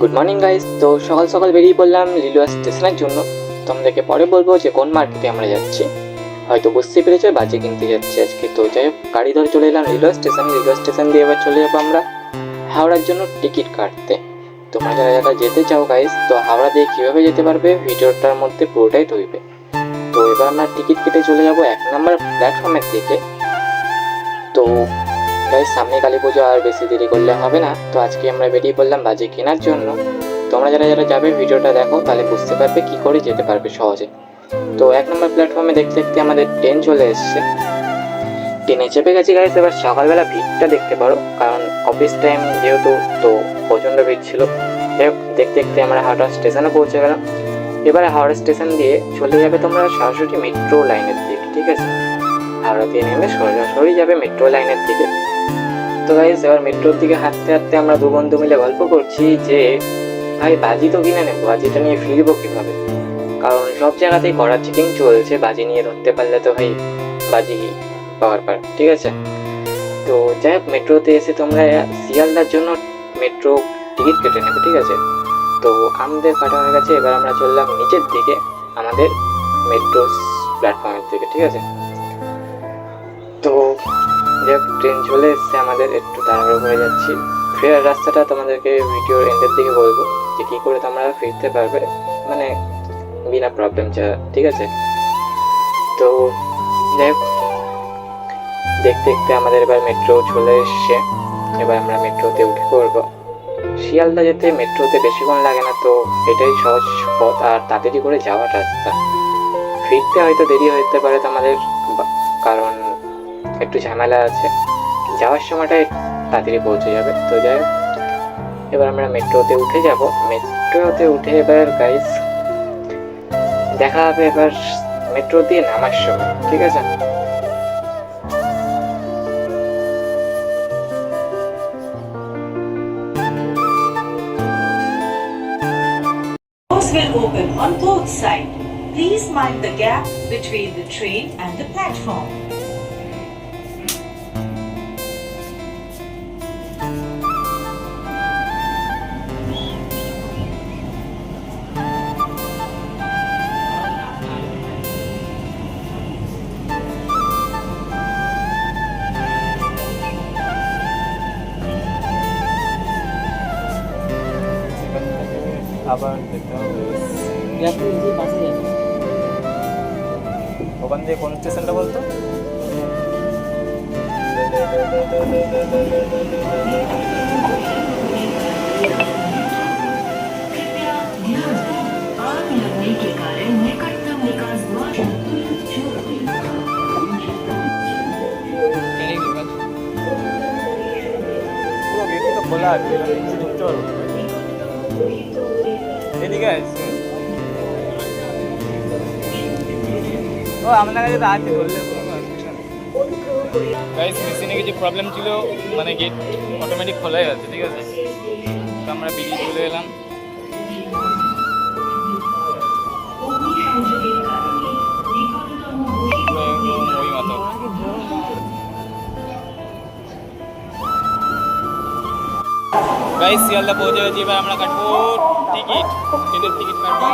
Good morning guys তো সকাল সকাল বেরিয়ে পড়লাম লিলুয়া স্টেশনের জন্য। তোমাদেরকে পরে বলব যে কোন মার্কেটে আমরা যাচ্ছি। হয়তো বুঝতে পেরেছ, বাজে কিনতে যাচ্ছি আজকে। তো যাই হোক, গাড়ি ধরে চলে এলাম লিলুয়া স্টেশন লিলুয়া স্টেশন দিয়ে এবার চলে যাব আমরা হাওড়ার জন্য টিকিট কাটতে। তোমরা যারা যারা যেতে চাও গাইস তো হাওড়া দিয়ে কীভাবে যেতে পারবে ভিডিওটার মধ্যে পুরোটাই ধরবে। তো এবার আমরা টিকিট কেটে চলে যাব এক নম্বর প্ল্যাটফর্মের দিকে। তো গাইস সামনে কালী পুজো আর বেশি দেরি করলে হবে না। তো আজকে আমরা বেরিয়ে পড়লাম বাজে কেনার জন্য। তোমরা যারা যারা যাবে ভিডিওটা দেখো, তাহলে বুঝতে পারবে কি করে যেতে পারবে সহজে। তো এক নম্বর প্ল্যাটফর্মে দেখতে দেখতে আমাদের ট্রেন চলে এসছে। ট্রেনে চেপে গেছি গাইস এবার সকালবেলা ভিড়টা দেখতে পারো। কারণ অফিস টাইম যেহেতু, তো প্রচণ্ড ভিড় ছিল। দেখতে দেখতে আমরা হাওড়া স্টেশনে পৌঁছে গেলাম। এবারে হাওড়া স্টেশন দিয়ে চলে যাবে তোমরা সরাসরি মেট্রো লাইনের দিকে, ঠিক আছে? হাওড়া দিয়ে নেমে সরাসরি যাবে মেট্রো লাইনের দিকে। তো গাইস এবার মেট্রোর দিকে হাঁটতে হাঁটতে আমরা দু বন্ধু মিলে গল্প করছি যে, ভাই, বাজি তো কিনে নেব, বাজিটা নিয়ে ফিরবো কীভাবে? কারণ সব জায়গাতেই কড়া চেকিং চলছে, বাজি নিয়ে ধরতে পারলে তো ভাই, বাজি পাওয়ার পার ঠিক আছে? তো যাই হোক মেট্রোতে এসে তোমরা শিয়ালদার জন্য মেট্রো টিকিট কেটে নেবে, ঠিক আছে? তো আমাদের কাটা হয়ে গেছে, এবার আমরা চললাম নিচের দিকে আমাদের মেট্রো প্ল্যাটফর্মের দিকে, ঠিক আছে? তো যাই হোক ট্রেন চলে এসছে, আমাদের একটু তাড়াহুড়ো করে যাচ্ছি। ফেরার রাস্তাটা তোমাদেরকে ভিডিওর এন্ডের দিকে বলব, যে কী করে তোমরা ফিরতে পারবে মানে বিনা প্রবলেম ছাড়া, ঠিক আছে? তো যাই হোক দেখতে দেখতে আমাদের এবার মেট্রো চলে এসছে, এবার আমরা মেট্রোতে উঠে পড়ব। শিয়ালদা যেতে মেট্রোতে বেশিক্ষণ লাগে না, তো এটাই সহজ পথ, আর তাড়াতাড়ি করে যাওয়ার রাস্তা। ফিরতে হয়তো দেরি হতে পারে তোমাদের কারণ একটু ঝামেলা আছে যাওয়ার সময়টাই তাড়াতাড়ি পৌঁছে যাবে তো যাই এবার আমরা মেট্রোতে উঠে যাব মেট্রোতে উঠে এবার গাইস দেখা হবে এবার মেট্রো দিয়ে নামার সময়, ঠিক আছে will open on both sides. Please mind the gap between the train and the platform. খাবার খেতে হবে এয়ারপোর্ট গিয়ে বাসে যাবে ওখান দিয়ে কোন স্টেশনটা বলতো খোলা আছে চল এদিকে ও আপনার কাছে তো আছে ধরলে গাইস মেশিনে কিছু প্রবলেম ছিল মানে গেট অটোমেটিক খোলাই আছে, ঠিক আছে? তো আমরা বেরিয়ে চলে এলাম। গাইস শিয়ালদা পৌঁছে গেছি, এবার আমরা কাটবো টিকিট। ট্রেনের টিকিট কাটবো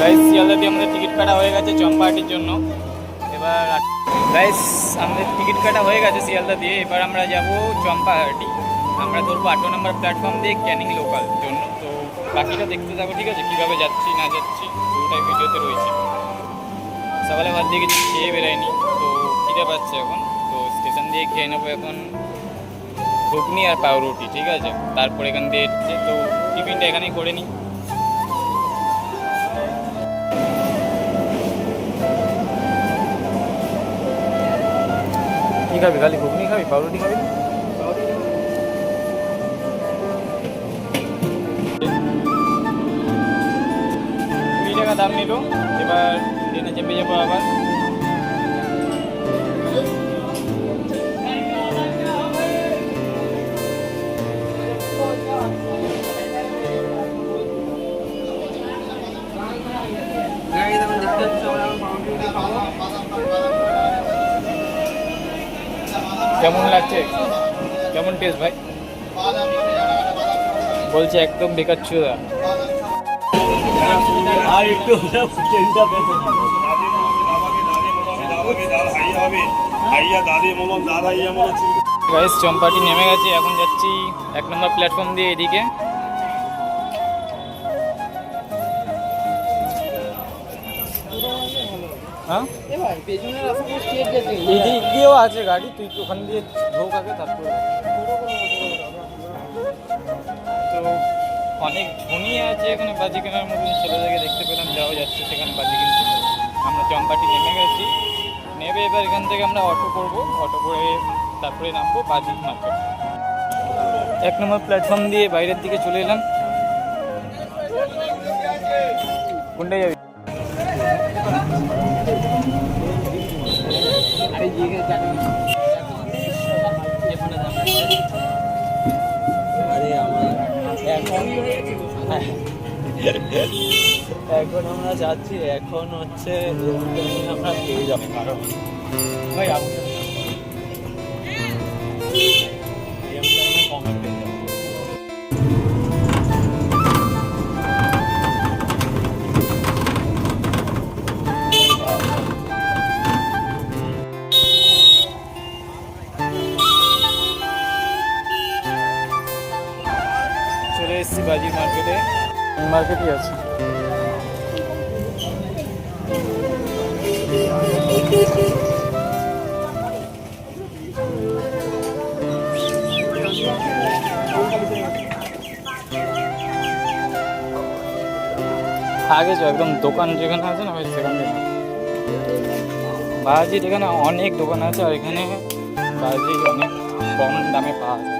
গাইস শিয়ালদা দিয়ে আমাদের টিকিট কাটা হয়ে গেছে চম্পাহাটির জন্য। এবার গাইস আমাদের টিকিট কাটা হয়ে গেছে শিয়ালদা দিয়ে। এবার আমরা যাব চম্পাহাটি। আমরা ধরবো আঠেরো নম্বর প্ল্যাটফর্ম দিয়ে ক্যানিং লোকাল জন্য। তো বাকিটা দেখতে যাব ঠিক আছে? কীভাবে যাচ্ছি, না যাচ্ছি পুরোটাই ভিডিওতে রয়েছে। সকালে ভাত দিয়ে কিছু খেয়ে বেরোয়নি তো খিদে পাচ্ছে এখন। তো স্টেশন দিয়ে খেয়ে নেব এখন। ঘুগনি আর পাউরুটি, ঠিক আছে? তারপর এখান দিয়ে তো টিফিনটা এখানেই করে নিই। কী খাবি খালি, ঘুগনি খাবি, পাউরুটি খাবি? টাকা দাম নিল, এবার ট্রেনে চেপে যাব আবার। কেমন লাগছে? কেমন টেস্ট ভাই? বলছে একদম বেকার চুদা আর একটু গাইস চম্পাটি নেমে গেছে এখন যাচ্ছি এক নম্বর প্ল্যাটফর্ম দিয়ে এদিকে। হ্যাঁ? এদিক দিয়েও আছে গাড়ি তুই ওখান দিয়ে ঢোক আগে তারপরে। তো অনেক ধনী আছে এখানে বাজি কেনার মতন ছেলেদেরকে দেখতে পেলাম যাওয়া যাচ্ছে সেখানে বাজি কিনতে আমরা চম্পাটি নেমে গেছি। নেবে এবার এখান থেকে আমরা অটো করব। অটো করে তারপরে নামবো বাজি মার্কেট এক নম্বর প্ল্যাটফর্ম দিয়ে বাইরের দিকে চলে এলাম। কোনটায় যাবি? এখন আমরা যাচ্ছি এখন হচ্ছে আমরা পেয়ে যাব কারণ ভাই এসেছি বাজি মার্কেটে মার্কেটই আছে। আগে তো একদম দোকান যেখানে আছে না ওই সেখান। থেকে বাজির এখানে অনেক দোকান আছে আর এখানে বাজি অনেক কম দামে পাওয়া যায়।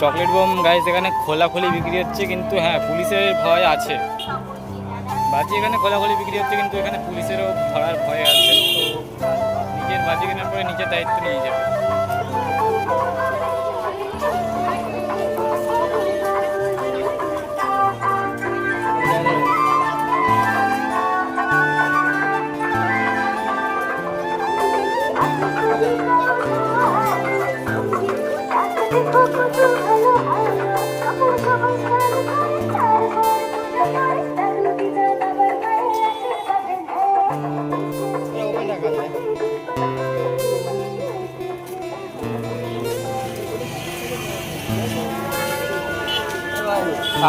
চকলেট বোম গাইস এখানে খোলাখুলি বিক্রি হচ্ছে কিন্তু হ্যাঁ পুলিশের ভয় আছে। বাজি এখানে খোলাখুলি বিক্রি হচ্ছে কিন্তু এখানে পুলিশেরও ধরার ভয় আছে। তো নিজের বাজি কেনার পরে নিজের দায়িত্ব নিয়ে যাবে।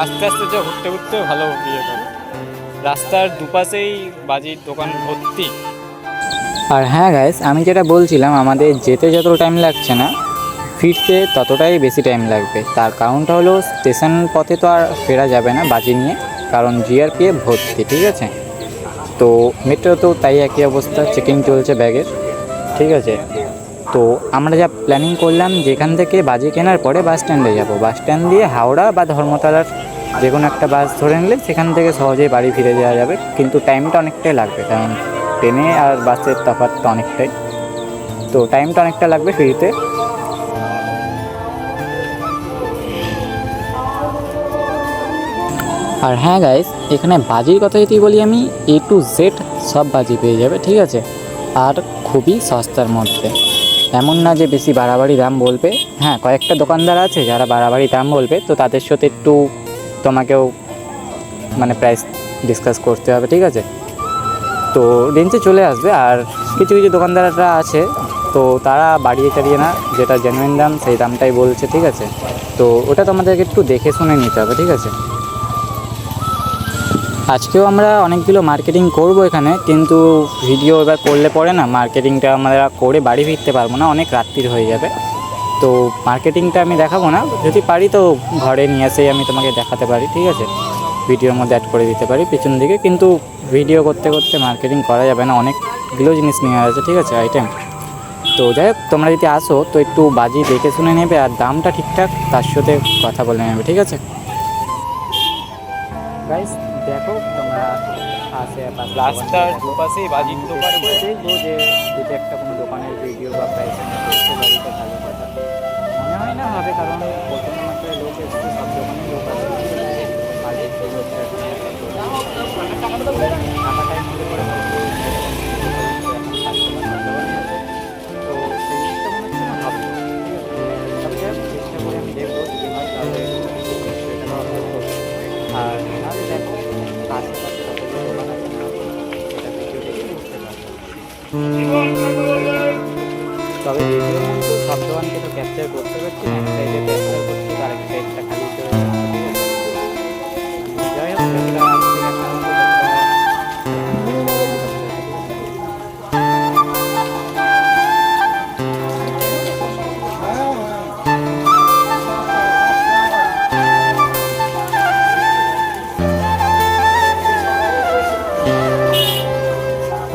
আস্তে আস্তে যা ঘুরতে ঘুরতে ভালো বিয়ে করে। রাস্তার দুপাশেই বাজির দোকান ভর্তি। আর হ্যাঁ গাইস আমি যেটা বলছিলাম, আমাদের যেতে যত টাইম লাগছে না, ফিরতে ততটাই বেশি টাইম লাগবে। তার কারণটা হলো স্টেশন পথে তো আর ফেরা যাবে না বাজি নিয়ে, কারণ জিআরপিএফ ভর্তি, ঠিক আছে? তো মেট্রোতেও তাই একই অবস্থা চেকিং চলছে ব্যাগের, ঠিক আছে? তো আমরা যা প্ল্যানিং করলাম, যেখান থেকে বাজি কেনার পরে বাস স্ট্যান্ডে যাব। বাস স্ট্যান্ড দিয়ে হাওড়া বা ধর্মতলার যে কোনো একটা বাস ধরে নিলে সেখান থেকে সহজেই বাড়ি ফিরে যাওয়া যাবে। কিন্তু টাইমটা অনেকটাই লাগবে, কারণ ট্রেনে আর বাসের তফাৎ অনেকটাই। তো টাইমটা অনেকটা লাগবে ফিরতে। আর হ্যাঁ গাইস এখানে বাজির কথা যদি বলি আমি এ টু জেড সব বাজি পেয়ে যাবে, ঠিক আছে? আর খুবই সস্তার মধ্যে। এমন না যে বেশি বাড়াবাড়ি দাম বলবে। হ্যাঁ কয়েকটা দোকানদার আছে যারা বাড়াবাড়ি দাম বলবে, তো তাদের সাথে একটু তোমাকেও মানে প্রাইস ডিসকাস করতে হবে, ঠিক আছে? তো রেঞ্জে চলে আসবে আর কিছু কিছু দোকানদাররা আছে, তো তারা বাড়িয়ে চাড়িয়ে না যেটা জেনুইন দাম সেই দামটাই বলছে, ঠিক আছে? তো ওটা তোমাদেরকে একটু দেখে শুনে নিতে হবে, ঠিক আছে? আজকেও আমরা অনেকগুলো মার্কেটিং করব এখানে, কিন্তু ভিডিও এবার করলে পরে না মার্কেটিংটা আমরা করে বাড়ি ফিরতে পারব না, অনেক রাত্রির হয়ে যাবে। তো মার্কেটিংটা আমি দেখাবো না। যদি পারি তো ঘরে নিয়ে এসেই আমি তোমাকে দেখাতে পারি ঠিক আছে? ভিডিওর মধ্যে অ্যাড করে দিতে পারি পিছন দিকে কিন্তু ভিডিও করতে করতে মার্কেটিং করা যাবে না। অনেকগুলো জিনিস নিয়ে আছে ঠিক আছে আইটেম তো যাই হোক তোমরা যদি আসো তো একটু বাজি দেখে শুনে নেবে আর দামটা ঠিকঠাক তার সাথে কথা বলে নেবে ঠিক আছে? গাইস দেখো তোমরা আসে রাস্তার দুপাশেই বাজির দোকান যে যদি একটা কোনো দোকানের ভিডিও বা প্রাইস দেখতে পারি হবে কারণ প্রথমে মাত্রায় লোক সব দোকানে লোক তো হচ্ছে এখন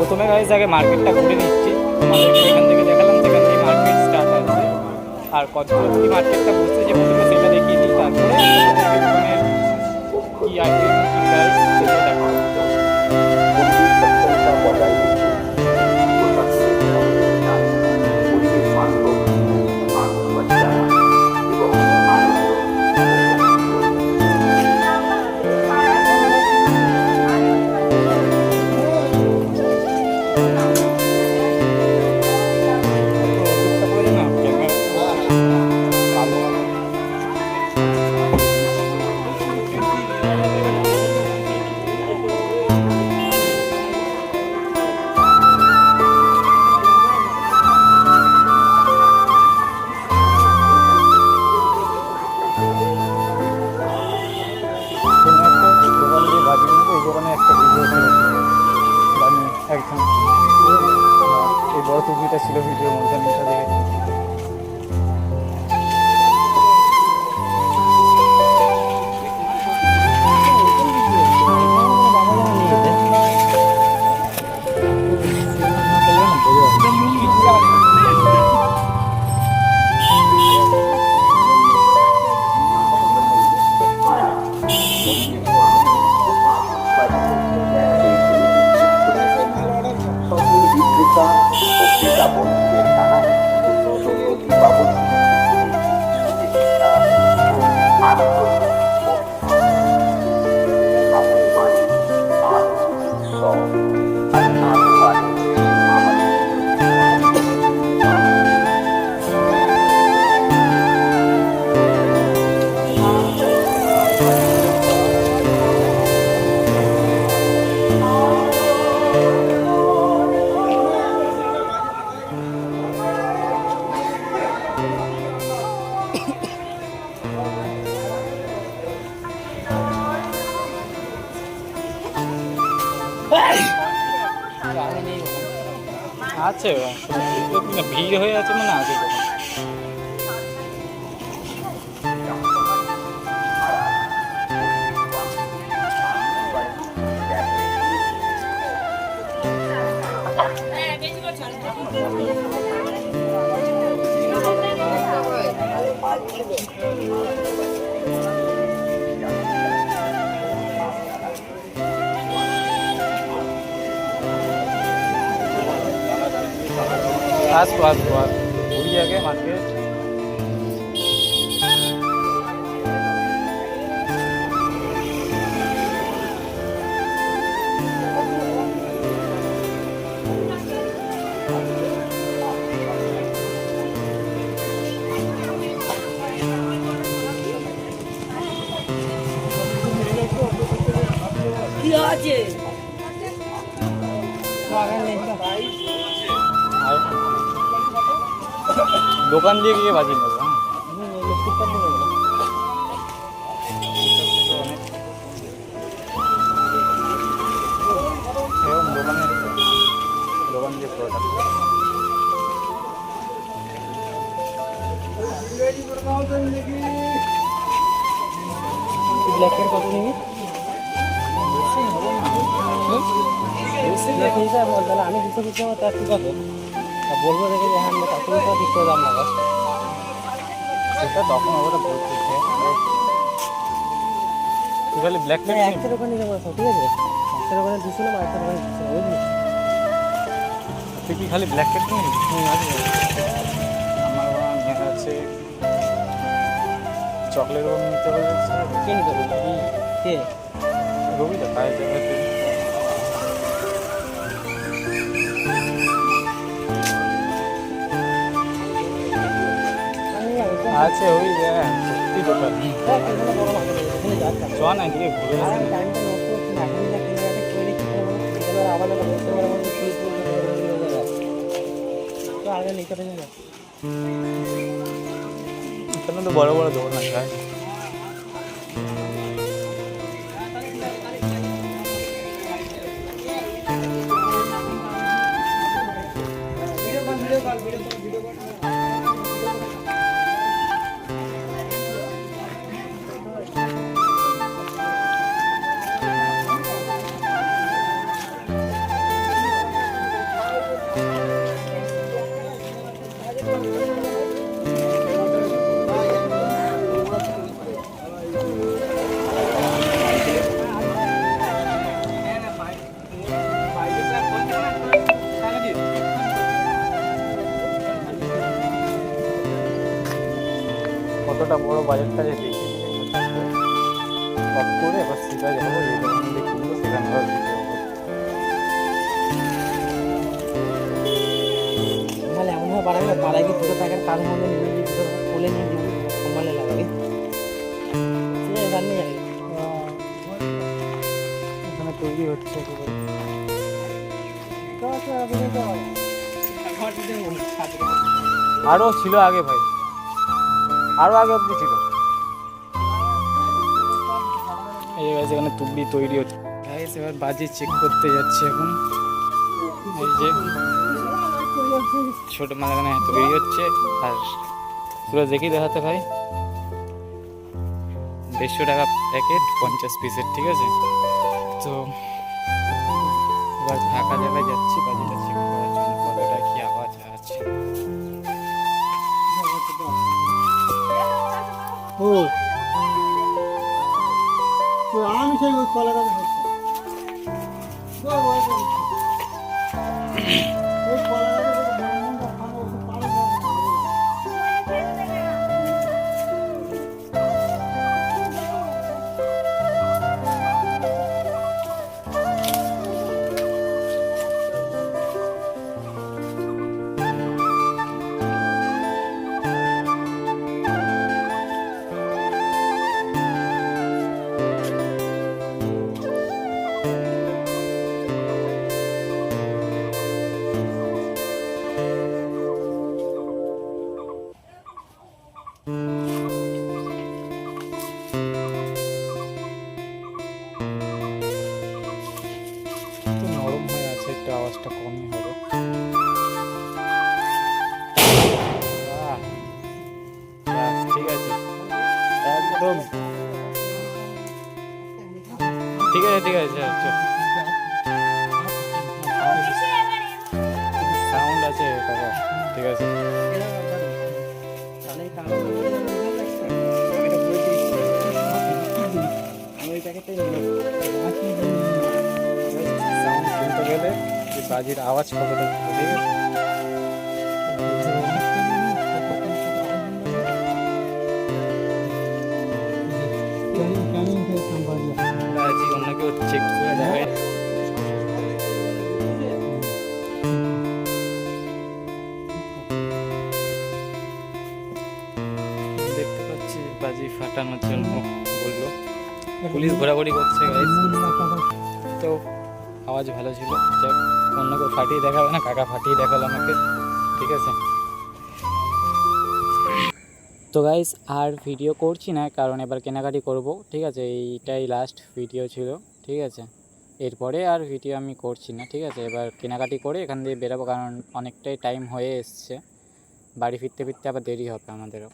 প্রথমে গাইজ আগে মার্কেটটা ঘুরে নিচ্ছি। তোমাদেরকে এখান থেকে দেখালাম সেখান থেকে মার্কেট স্টার্ট আছে আর কত কি মার্কেটটা বসছে যে প্রথমে সেটা দেখিয়ে দিই। তারপরে কি আইটেম কি প্রাইস সেটা দেখাবো। আসব আসব আসব ঘুরি আগে মার্কেট দোকান দিয়ে গিয়ে বাজি নেব। দোকান দিয়ে ব্ল্যাকের কত নিবি? তাহলে আমি দুশো দিচ্ছি আমার তার ঠিক আছে বলব দেখে যে হ্যাঁ আমরা কত টাকা ঠিক করে দাম লাগাস সেটা তখন ওরা বলছে তুই খালি ব্ল্যাক না একশো টাকা নিলে বলছো ঠিক আছে? একশো টাকা দুশো না একশো টাকা দুশো বুঝলি? তুই কি খালি ব্ল্যাক কেট নিবি আমার বাবা মেয়ে আছে চকলেট নিতে বলেছে কে? নিতে বলছো কে রবিটা দেবে আছে, ওই দেখ সত্যি দোকান চ না, গিয়ে ঘুরে এখানে তো বড় বড় দোকান আছে। বাজারটা যে দেখে অফ করে এবার সিধা যাব। ভিডিও তাহলে বাড়াবি দুটো কাজ মধ্যে নিয়ে দুটো কোলে নিয়ে দিবি লাগাবি এখানে তৈরি হচ্ছে আরও ছিল আগে ভাই। আরও আগে অব্দি ছিল। এই গাছ এখানে তুবড়ি তৈরি হচ্ছে। গাইস এবার বাজি চেক করতে যাচ্ছে এখন। এই যে ছোট মানে এখানে তৈরি হচ্ছে। আর পুরো দেখি দেখাতে ভাই। দেড়শো টাকা প্যাকেট পঞ্চাশ পিসের ঠিক আছে? তো এবার ফাঁকা জায়গায় যাচ্ছি বাজিটা। ও তো আমি সেই কলাটা একটু বাজির আওয়াজ অন্য কেউ চেক দেখতে পাচ্ছি বাজি ফাটানোর জন্য বলল। পুলিশ ঘোরাঘুরি করছে, guys। আওয়াজ ভালো ছিল। অন্য কেউ ফাটিয়ে দেখাবে না, কাকা ফাটিয়ে দেখাল আমাকে। ঠিক আছে? তো গাইস আর ভিডিও করছি না, কারণ এবার কেনাকাটি করব। ঠিক আছে? এইটাই লাস্ট ভিডিও ছিল। ঠিক আছে? এরপরে আর ভিডিও আমি করছি না। ঠিক আছে? এবার কেনাকাটি করে এখান দিয়ে বেরোবো, কারণ অনেকটাই টাইম হয়ে এসছে। বাড়ি ফিরতে ফিরতে আবার দেরি হবে আমাদেরও।